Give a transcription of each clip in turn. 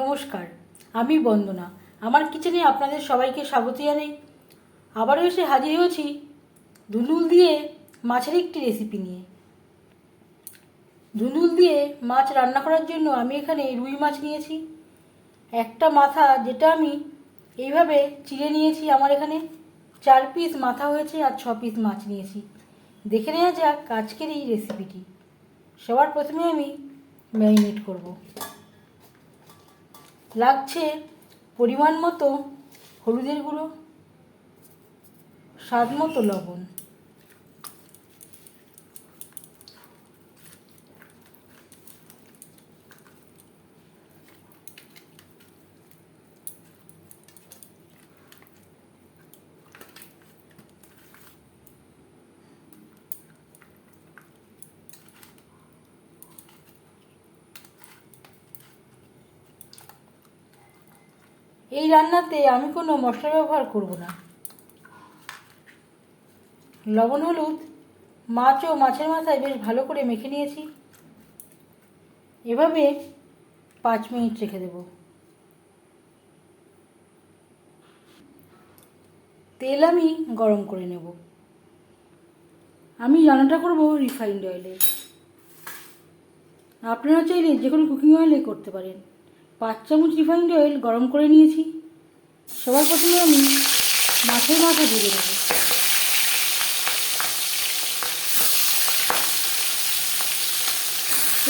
নমস্কার, আমি বন্দনা। আমার কিচেনে আপনাদের সবাইকে স্বাগত জানাই। আবারও এসে হাজির হয়েছি ধুনুল দিয়ে মাছের একটি রেসিপি নিয়ে। ধুনুল দিয়ে মাছ রান্না করার জন্য আমি এখানে রুই মাছ নিয়েছি। একটা মাথা যেটা আমি এইভাবে চিড়ে নিয়েছি আমার এখানে। চার পিস মাথা হয়েছে আর ছ পিস মাছ নিয়েছি। দেখে নেওয়া যাক আজকের এই রেসিপিটি সবার প্রথমে আমি ম্যারিনেট করব। লাগছে পরিমাণ মতো হলুদের গুঁড়ো স্বাদ মতো লবণ। এই রান্নাতে আমি কোনো মশলা ব্যবহার করব না। লবণ, হলুদ, মাছ ও মাছের মাথায় বেশ ভালো করে মেখে নিয়েছি। এভাবে পাঁচ মিনিট রেখে দেব। তেল আমি গরম করে নেব। আমি রান্নাটা করব রিফাইন্ড অয়েলে। আপনারা চাইলে যে কোনো কুকিং অয়েলে করতে পারেন। পাঁচ চামচ রিফাইন্ড অয়েল গরম করে নিয়েছি। সবার প্রথমে আমি মাছের মাথা ভেজে নেব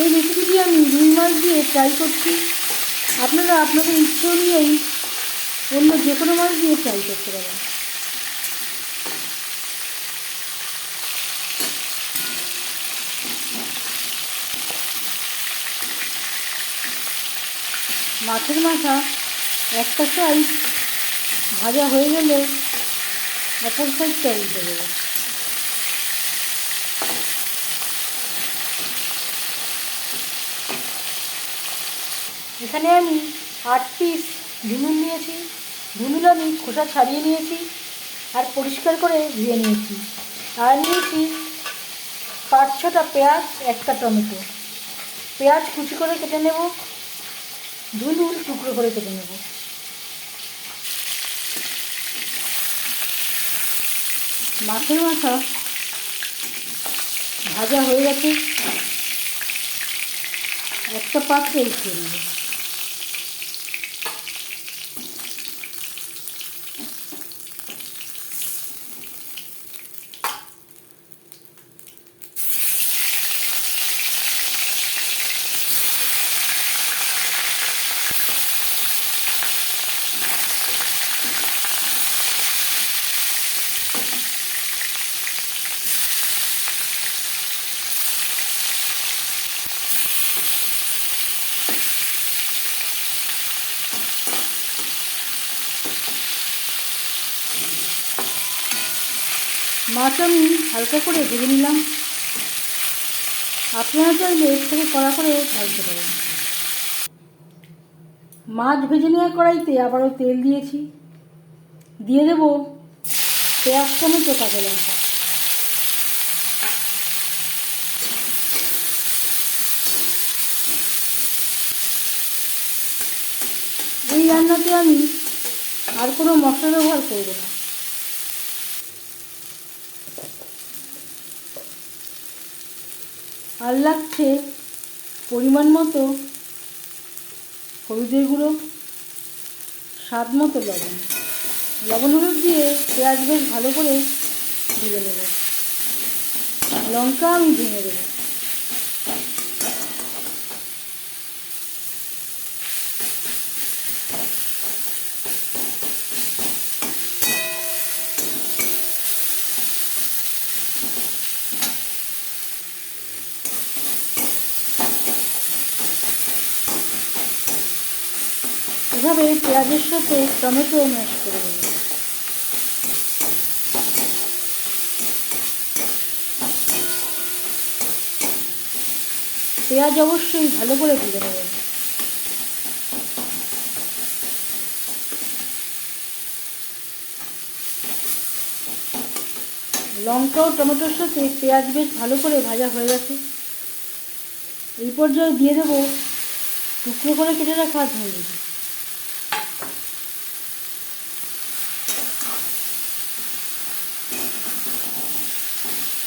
এই রেসিপিটি আমি রুই মাছ দিয়ে ট্রাই করছি। আপনারা আপনাদের ইচ্ছে অনুযায়ী অন্য যে কোনো মাছ দিয়ে ট্রাই করতে পারেন। মাছের মাথা একটা সাইজ ভাজা হয়ে গেলে অপর সাইডটা উল্টে দেবো। এখানে আমি আট পিস ধুনুল নিয়েছি ধুনুল আমি খোসা ছাড়িয়ে নিয়েছি আর পরিষ্কার করে ধুয়ে নিয়েছি। আর নিয়েছি পাঁচ ছটা পেঁয়াজ, একটা টমেটো। পেঁয়াজ কুচি করে কেটে নেব। ধুনুল টুকরো করে কেটে নেব। মাছের মাথা ভাজা হয়ে গেছে। একটা পাত্রে উঠিয়ে নেব। মাছ আমি হালকা করে ভেজে নিলাম। আপনারা চাইলে এর থেকে কড়া করে ভাজতে পারেন। মাছ ভেজে নেওয়া কড়াইতে আবারও তেল দিয়েছি। দিয়ে দেবো পেঁয়াজ টমেটো কাঁচা লঙ্কা। এই রান্নাতে আমি আর কোনো মশলা ব্যবহার করব না। আর লাগছে পরিমাণ মতো হলুদের গুঁড়ো, স্বাদ মতো লবণ। লবণ হলুদ দিয়ে পেঁয়াজ বেশ ভালো করে ভেজে নেব। লঙ্কা আমি ভেঙে দেবো। এভাবে পেঁয়াজের সাথে টমেটো ম্যাশ করে দেবো পেঁয়াজ অবশ্যই ভালো করে ভেজে নেবেন লঙ্কা ও টমেটোর সাথে পেঁয়াজ বেশ ভালো করে ভাজা হয়ে গেছে। এই পর্যায়ে দিয়ে দেবো টুকরো করে কেটে রাখা ধনে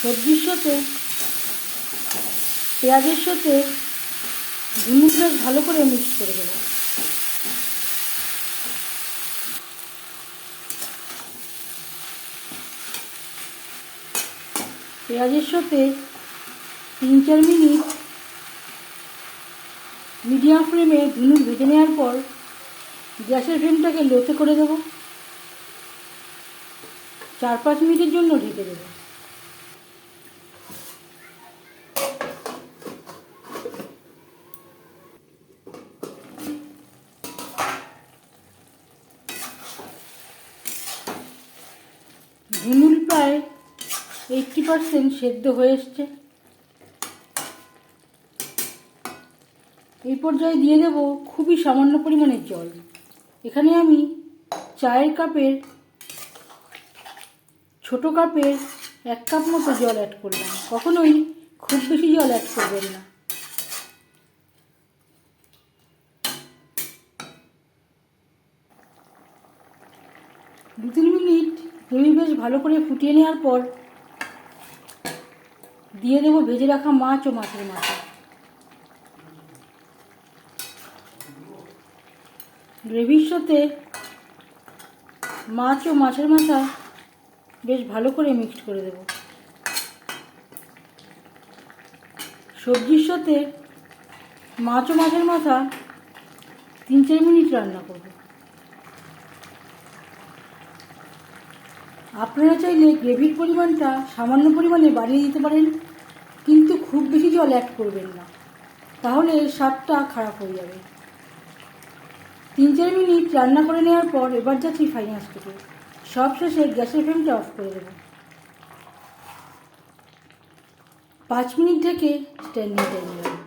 সবজির সাথে, পেঁয়াজের সাথে বেশ ভালো করে মিক্স করে দেবো। পেঁয়াজের সাথে তিন চার মিনিট মিডিয়াম ফ্লেমে ধুনুর ভেজে নেওয়ার পর গ্যাসের ফ্লেমটাকে লোতে করে দেবো। চার পাঁচ মিনিটের জন্য ঢেকে দেবো। ধুনুল প্রায় এইটটি পারসেন্ট সেদ্ধ হয়ে এসছে। এই পর্যায়ে দিয়ে দেব খুবই সামান্য পরিমাণের জল। এখানে আমি চায়ের কাপের ছোট কাপের এক কাপ মতো জল অ্যাড করলাম। কখনোই খুব বেশি জল অ্যাড করবেন না। দু তিন মিনিট গ্রেভি বেশ ভালো করে ফুটিয়ে নেওয়ার পর দিয়ে দেবো ভেজে রাখা মাছ ও মাছের মাথা। গ্রেভির সাথে মাছ ও মাছের মাথা বেশ ভালো করে মিক্সড করে দেব। সবজির সাথে মাছ ও মাছের মাথা তিন চার মিনিট রান্না করব। আপনারা চাইলে গ্রেভির পরিমাণটা সামান্য পরিমাণে বাড়িয়ে দিতে পারেন, কিন্তু খুব বেশি জল অ্যাড করবেন না। তাহলে স্বাদটা খারাপ হয়ে যাবে। তিন চার মিনিট রান্না করে নেওয়ার পর এবার যাচ্ছি ফাইনাল স্টেপে সব শেষে গ্যাসের ফ্লেমটা অফ করে দেবো। পাঁচ মিনিট ঢেকে স্ট্যান্ডিং টাইমে রাখব।